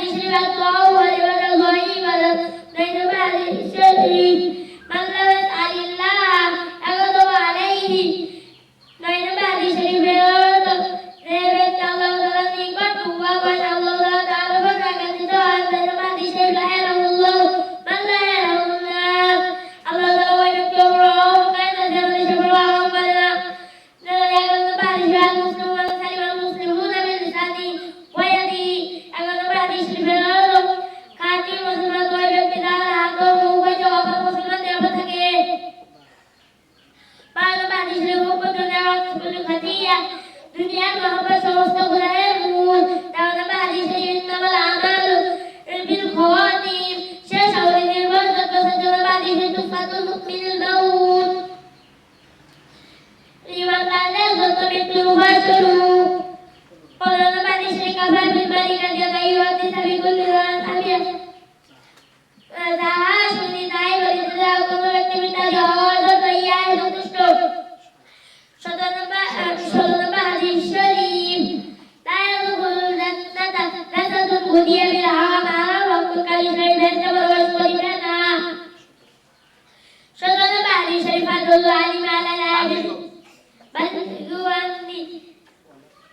Thank you. Kalau nama di sini kabar berbalik aja waktu sabi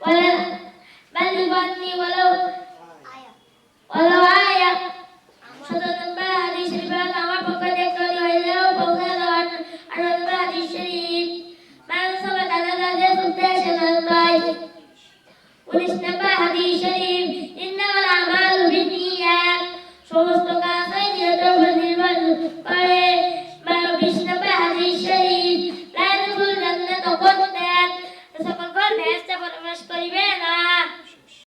ولا بل نغني ولو ولو آية صدق الله حديث الباب عمر فقد يكون وإذا فوزان عن المهد الشريف. من ثبت على ذلك سلطان من الله ولسنا حديث شريف إنما الأعمال بالنيات. فمستقر